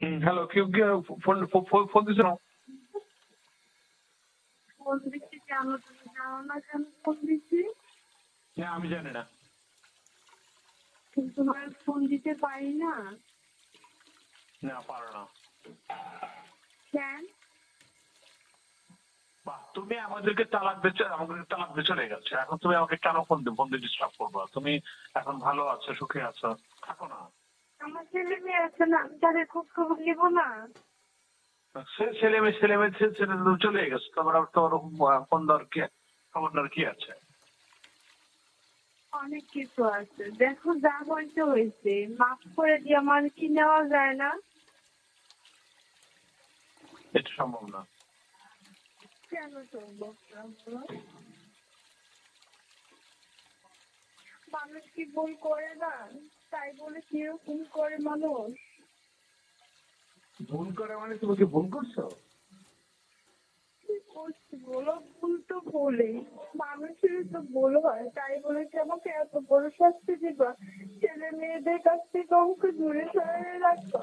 Hello কেউ phone phone- দিছো? না ফোন দিচ্ছি কেন তুমি জানো না কেন ফোন দিচ্ছি? না আমি জানি না। কিন্তু তোমার ফোন দিতে পারি না। না পারো না। কেন? বাহ তুমি আমাদেরকে তালাক দিচ্ছ আমাদেরকে তালাক দিয়ে চলে গেছে। এখন তুমি আমাকে কেন ফোন দিবে ফোন দিয়ে ডিস্টার্ব করব? তুমি এখন ভালো আছো সুখে আছো? থাকো না। আমার ছেলে মেয়ে আছে না আমি তাদের খোঁজ খবর নেব না। সে ছেলে মেয়ে ছেলে মেয়ে ছেলে চলে গেছে। তোমার আর তোমার আহ, ফোন দেওয়ার কি খবর নেওয়ার কি আছে? অনেক কিছু আছে। দেখো যা হয়েছে হয়েছে। মাফ করে দিয়ে আমার কি নেওয়া যায় না? এটা সম্ভব না। কেন সম্ভব না? মানুষ কি ভুল করে না তাই বলে কীরকম করে মানুষ? ভুল করে মানে তুমি কি ভুল করছ? করছি বলো? ভুল তো ভুলই মানুষের তো ভুল হয়। তাই বলে কি আমাকে এত বড় শাস্তি দিবা? ছেলে মেয়েদের কাছ থেকে আমাকে দূরে সরিয়ে রাখবা?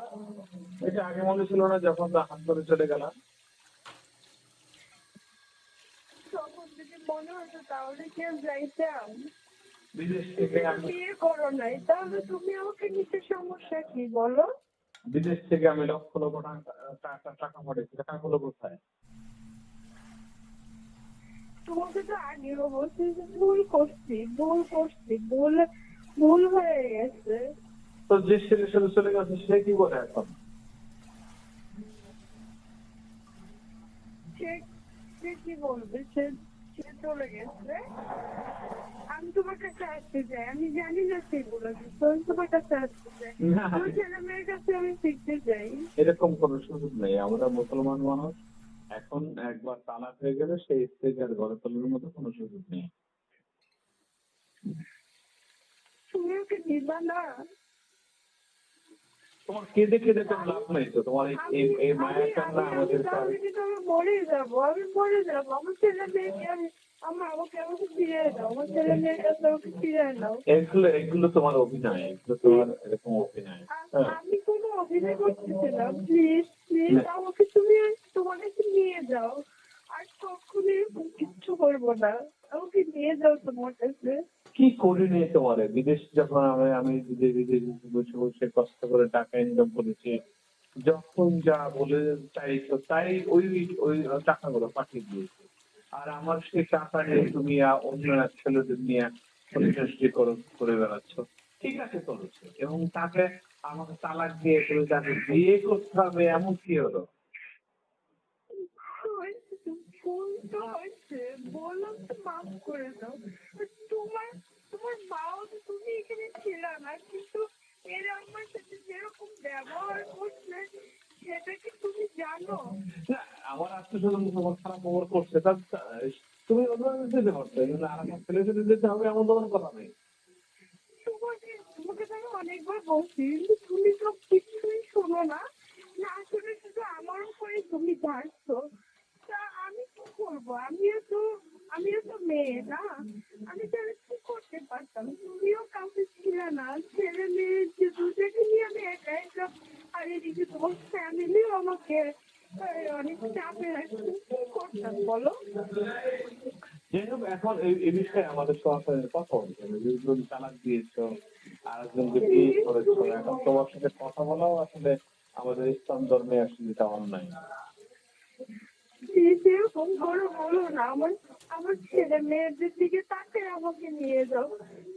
এটা আগে মনে ছিল না যখন হাত ধরে চলে গেলাম। তখন যদি মনে হতো তাহলে কি আর যাইতাম? বিদেশ থেকে আমি বিয়ে করো নাই তাহলে তুমি আমাকে নিতে সমস্যা কি বলো? বিদেশ থেকে আমি লক্ষ লক্ষ টাকা টাকা পাঠিয়েছি টাকাগুলো কোথায়? তোমাকে তো আগেও বলছি যে ভুল করছি ভুল করছি ভুল ভুল হয়ে গেছে। তো যে ছেলের সাথে চলে গেছে সে কি বলে এখন? সে কি বলবে? সে সে চলে গেছে আমি তোমার কাছে আসতে চাই। আমি জানি না সেগুলো। আমি তোমার কাছে আসতে চাই। আমার ছেলে মেয়ের কাছে আমি শিখতে চাই। এরকম কোনো সুযোগ নেই। আমরা মুসলমান মানুষ। এখন একবার তালাক হয়ে গেলে সেই স্ত্রীকে আর ঘরে তোলার মতো কোনো সুযোগ নেই। তুমি ওকে নিবা না? তোমার কেঁদে কেঁদে তো লাভ নেই তো তোমার এই- এই আমি- কান্না আমি- আমাদের মরে যাব আমি মরে যাব। আমার ছেলে মেয়েকে আমি মেয়ের এগুলো এগুলো তোমার অভিনয় এগুলো তোমার এরকম অভিনয়। হ্যাঁ। আমি কোনো অভিনয় করতেছি না প্লিজ প্লিজ আমাকে তুমি তোমার কাছে নিয়ে যাও। আর কখনো এরকম কিচ্ছু করব না। আমাকে নিয়ে যাও তোমার কাছে। কি করিনি তোমারে বিদেশ যখন আমি আমি বিদেশ বসে বসে কষ্ট করে টাকা ইনকাম করেছি, যখন যা বলে চাইছো তাই ওই ওই টাকাগুলো পাঠিয়ে দিয়েছি। আর আমার সেই টাকা নিয়ে তুমি অন্য এক ছেলেদের নিয়ে পরিচর্যা করে করে বেড়াচ্ছ। ঠিক আছে করেছ এবং তাকে আমাকে তালাক দিয়ে তুমি তাকে বিয়ে করতে হবে, এমন কি হলো? ভুল হয়েছে। বললাম তো, মাফ করে দাও আর তোমার তোমার মাও তো তুমি এখানে ছিল না কিন্তু এরা আমার সাথে যেরকম ব্যবহার করছে সেটা কি তুমি জানো না, আমার আত্মীয় তোমার খারাপ ব্যবহার করছে। তুমি অন্য যেতে পারছ কিন্তু আর আমার ছেলে ছেলে যেতে হবে এমন তো কোনো কথা নেই। আমি তো আমি কি আমিও তো আমিও তো মেয়ে না। আমি কি করতে পারতাম? তুমিও কাউকে ছিলে না। ছেলে মেয়ে যে নিয়ে আমি একা তোমার আহ, অনেক চাপে রাখছে কি। করতাম বলো? যাই হোক এখন এই বিষয়ে আমাদের কথা বলতে হবে যেগুলো তালাক দিয়েছ আর একজনকে বিয়ে করেছ এখন তোমার সাথে কথা বলাও আসলে আমাদের ইসলাম ধর্মে আসলে এটা অন্যায়। এরকম করে বলো না আমার আমার ছেলে মেয়েদের দিকে তাকে আমাকে নিয়ে যাও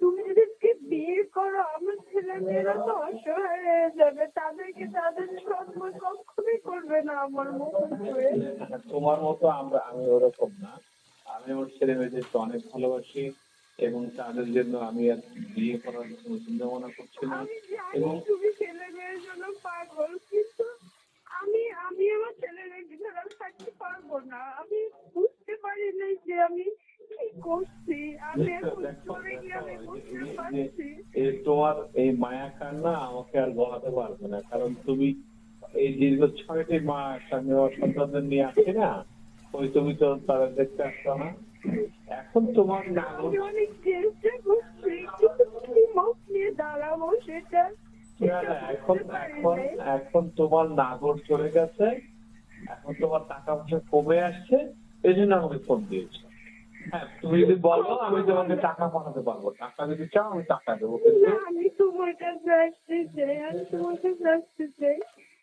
তুমি যদি আজকে বিয়ে করো আমার ছেলে মেয়েরা তো অসহায় হয়ে যাবে তাদেরকে তাদের সম্মান করবে না আমার মতো করে? তোমার মতো আমরা আমি ওরকম না। আমি আমার ছেলে মেয়েদেরকে অনেক ভালোবাসি এবং তাদের জন্য আমি আর বিয়ে করার কোনো চিন্তা ভাবনা করছি না। এবং তুমি ছেলে মেয়ের জন্য পাগল কিন্তু আমি আমি আমার ছেলে মেয়েকে ছাড়া থাকতে পারব না। আমি বুঝতে পারি নাই যে আমি কি করছি। আমি এখন চলে গিয়ে আমি বুঝতে এই পারছি। তোমার এই মায়া কান্না আমাকে আর গলাতে পারবে না কারণ তুমি এই দীর্ঘ ছয়টি মাস আমি আমার সন্তানদের নিয়ে আসি না। ওই তুমি তো তারা দেখতে আসতো না। এখন তোমার এখন এখন এখন তোমার নাগর চলে গেছে। এখন তোমার টাকা পয়সা কমে আসছে। এই জন্য আমাকে ফোন দিয়েছে। হ্যাঁ তুমি যদি বলো আমি তোমাকে টাকা পাঠাতে পারব। টাকা যদি চাও আমি টাকা দেবো আমি তোমার কাছে আসতে চাই আমি তোমার কাছে আসতে চাই